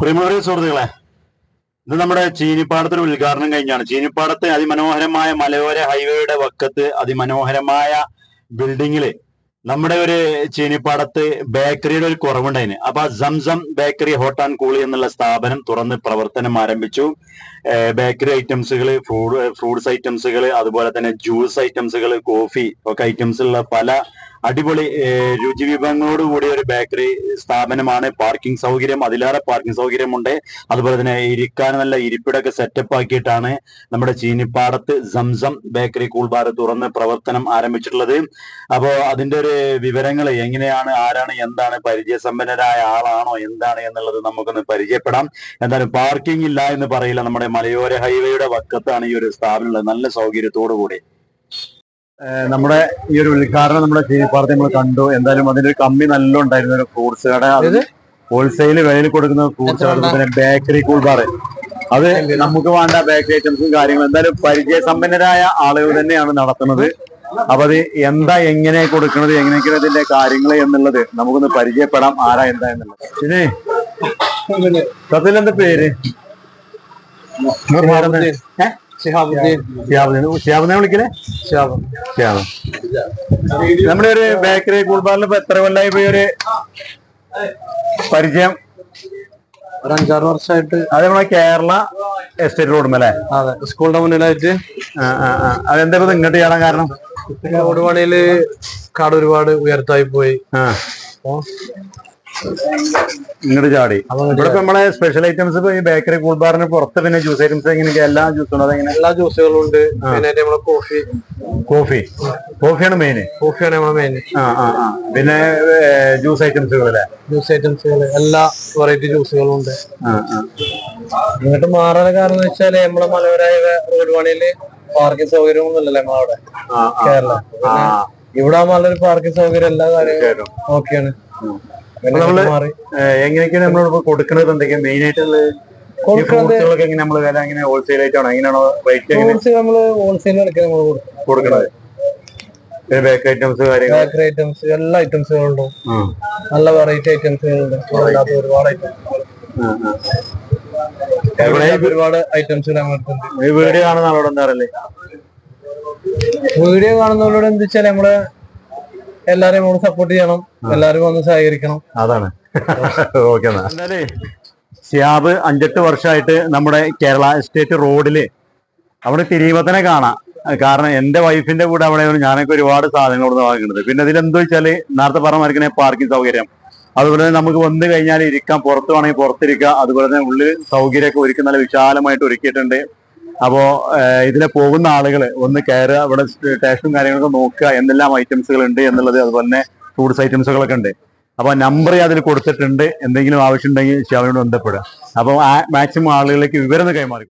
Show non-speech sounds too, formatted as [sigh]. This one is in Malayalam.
പ്രിമോറിയ സുഹൃത്തുക്കളെ ഇത് നമ്മുടെ ചീനിപ്പാടത്തിന് ഉദ്ഘാടനം കഴിഞ്ഞാണ്. ചീനിപ്പാടത്തെ അതിമനോഹരമായ മലയോര ഹൈവേയുടെ വക്കത്ത് അതിമനോഹരമായ ബിൽഡിങ്ങിൽ നമ്മുടെ ഒരു ചീനിപ്പാടത്ത് ബേക്കറിയുടെ ഒരു കുറവുണ്ടായിന്. അപ്പൊ ആ Zamzam bakery hot and cooly എന്നുള്ള സ്ഥാപനം തുറന്ന് പ്രവർത്തനം ആരംഭിച്ചു. ബേക്കറി ഐറ്റംസുകൾ ഫ്രൂട്ട്സ് ഐറ്റംസുകൾ അതുപോലെ തന്നെ ജ്യൂസ് ഐറ്റംസുകൾ കോഫി ഒക്കെ ഐറ്റംസ് ഉള്ള പല അടിപൊളി രുചി വിഭവങ്ങളോട് കൂടിയ ഒരു ബേക്കറി സ്ഥാപനമാണ്. പാർക്കിംഗ് സൗകര്യം അതിലേറെ പാർക്കിംഗ് സൗകര്യമുണ്ട്. അതുപോലെ തന്നെ ഇരിക്കാൻ നല്ല ഇരിപ്പിടൊക്കെ സെറ്റപ്പ് ആക്കിയിട്ടാണ് നമ്മുടെ ചീനിപ്പാടത്ത് സംസം ബേക്കറി കൂൾബാർ തുറന്ന് പ്രവർത്തനം ആരംഭിച്ചിട്ടുള്ളത്. അപ്പോ അതിന്റെ ഒരു വിവരങ്ങൾ എങ്ങനെയാണ് ആരാണ് എന്താണ് പരിചയസമ്പന്നരായ ആളാണോ എന്താണ് എന്നുള്ളത് നമുക്കൊന്ന് പരിചയപ്പെടാം. എന്തായാലും പാർക്കിംഗ് ഇല്ല എന്ന് പറയില്ല. നമ്മുടെ മലയോര ഹൈവേയുടെ വക്കത്താണ് ഈ ഒരു സ്ഥാപനം നല്ല സൗകര്യത്തോടു കൂടി നമ്മുടെ ഈ ഒരു ഉദ്ഘാടനം നമ്മുടെ ചീനിപ്പാടത്ത് നമ്മൾ കണ്ടു. എന്തായാലും അതിന്റെ ഒരു കമ്മി നല്ല ഉണ്ടായിരുന്ന. ഒരു ഫ്രൂട്ട്സ് കട. ഹോൾസെയിൽ വിലയിൽ കൊടുക്കുന്ന ഫ്രൂട്ട്സ് കട. അതുപോലെ ബേക്കറി കൂൾ ബാർ. അത് നമുക്ക് വേണ്ട ബേക്കറി ഐറ്റംസും കാര്യങ്ങളും. എന്തായാലും പരിചയസമ്പന്നരായ ആളുകൾ തന്നെയാണ് നടത്തുന്നത്. അപ്പൊ അത് എന്താ എങ്ങനെ കൊടുക്കുന്നത് എങ്ങനെയൊക്കെയാണ് ഇതിന്റെ കാര്യങ്ങൾ എന്നുള്ളത് നമുക്കൊന്ന് പരിചയപ്പെടാം. ആരാ എന്താ എന്നുള്ളത്. പിന്നെ? സത്യത്തിൽ എന്താ പേര്? ഷിഹാബുദ്ദീൻ വിളിക്കണേ? ഷിഹാബ് ഷിയാബ് നമ്മുടെ ഒരു ബേക്കറി കൂൾബാറിൽ ഇപ്പൊ എത്ര കൊല്ലായി പോയി ഒരു പരിചയം? ഒരു അഞ്ചാറ് വർഷമായിട്ട് അതെ നമ്മളെ കേരള എസ്റ്റേറ്റ് റോഡുമല്ലേ അതെ. സ്കൂളിന്റെ മുന്നിലായിട്ട്. അതെന്താ ഇപ്പൊ ഇങ്ങോട്ട് ചെയ്യണം കാരണം? റോഡ് പണിയിൽ കാട് ഒരുപാട് ഉയർത്തായി പോയി. ഇങ്ങോട്ട് ചാടി. ഇവിടെ നമ്മളെ സ്പെഷ്യൽ ഐറ്റംസ് ഈ ബേക്കറി കൂൾബാറിന് പുറത്ത് പിന്നെ ജ്യൂസ് ഐറ്റംസ് എങ്ങനെയൊക്കെ എല്ലാ ജ്യൂസും ഉണ്ട്. അതെങ്ങനെ? എല്ലാ ജ്യൂസുകളും ഉണ്ട്. പിന്നെ നമ്മളെ കോഫി കോഫി കോഫിയാണ് മെയിൻ കോഫിയാണ് നമ്മളെ മെയിൻ ആ ആ പിന്നെ ജ്യൂസ് ഐറ്റംസുകൾ അല്ലേ? ജ്യൂസ് ഐറ്റംസുകൾ എല്ലാ വെറൈറ്റി ജ്യൂസുകളും ഉണ്ട്. ഇങ്ങോട്ട് മാറാൻ കാരണം വെച്ചാൽ നമ്മളെ മലയോരായ റോഡ് പണിയിൽ പാർക്കിംഗ് സൗകര്യമൊന്നുമില്ലല്ലോ നമ്മളവിടെ ആ ആ. കേരള. ഇവിടെ നല്ലൊരു പാർക്കിംഗ് സൗകര്യം എല്ലാ കാര്യങ്ങളും ഓക്കെയാണ് നമ്മൾ എങ്ങനെയൊക്കെയാണ് നമ്മളിപ്പോ കൊടുക്കുന്നത് എന്തൊക്കെയാ മെയിൻ ആയിട്ടുള്ള ഫ്രൂട്ട്സുകളൊക്കെ എങ്ങനെ നമ്മൾ വില എങ്ങനെ ഹോൾസെയിൽ ആയിട്ടാണോ എങ്ങനെയാണോ റേറ്റ് എങ്ങനെ ഫ്രൂട്ട്സ് നമ്മൾ ഹോൾസെയിൽ കൊടുക്കുന്നത് ഐറ്റംസ് ബേക്കറി ഐറ്റംസ് എല്ലാ നല്ല വെറൈറ്റി ഐറ്റംസുകളുണ്ട് ഒരുപാട് ഐറ്റംസ് ഒരുപാട് ഐറ്റംസ് വീഡിയോ കാണുന്ന ആളോട് എന്താ പറയല്ലേ വീഡിയോ കാണുന്നവരോട് എന്താ വെച്ചാൽ നമ്മൾ എല്ലാരെയും നമ്മൾ സപ്പോർട്ട് ചെയ്യണം എല്ലാരും വന്ന് സഹകരിക്കണം. അതാണ്. [laughs] ഓക്കെ സിയാബ് അഞ്ചെട്ട് വർഷമായിട്ട് നമ്മുടെ കേരള എസ്റ്റേറ്റ് റോഡിൽ അവിടെ തിരിയുമ്പോ തന്നെ കാണാം. കാരണം എന്റെ വൈഫിന്റെ കൂടെ അവിടെ ഞാനൊക്കെ ഒരുപാട് സാധനങ്ങൾ ഇവിടെ വാങ്ങുന്നത് പിന്നെ ഇതിലെന്താ വെച്ചാൽ നേരത്തെ പറഞ്ഞ പാർക്കിംഗ് സൗകര്യം. അതുപോലെ തന്നെ നമുക്ക് വന്നു കഴിഞ്ഞാൽ ഇരിക്കാം പുറത്ത് വേണമെങ്കിൽ പുറത്തിരിക്കാം. അതുപോലെ തന്നെ ഉള്ളിൽ സൗകര്യമൊക്കെ ഒരുക്കി നല്ല വിശാലമായിട്ട് ഒരുക്കിയിട്ടുണ്ട്. അപ്പോ ഏഹ്, ഇതിലെ പോകുന്ന ആളുകൾ ഒന്ന് കയറുക ഇവിടെ സ്റ്റേഷനും കാര്യങ്ങളൊക്കെ നോക്കുക എന്തെല്ലാം ഐറ്റംസുകൾ ഉണ്ട് എന്നുള്ളത് അതുപോലെ തന്നെ ഫ്രൂട്ട്സ് ഐറ്റംസുകളൊക്കെ ഉണ്ട്. അപ്പോൾ നമ്പർ അതിൽ കൊടുത്തിട്ടുണ്ട്. എന്തെങ്കിലും ആവശ്യം ഉണ്ടെങ്കിൽ ഷാവിനോട് ബന്ധപ്പെടുക. അപ്പൊ മാക്സിമം ആളുകളിലേക്ക് വിവരം കൈമാറി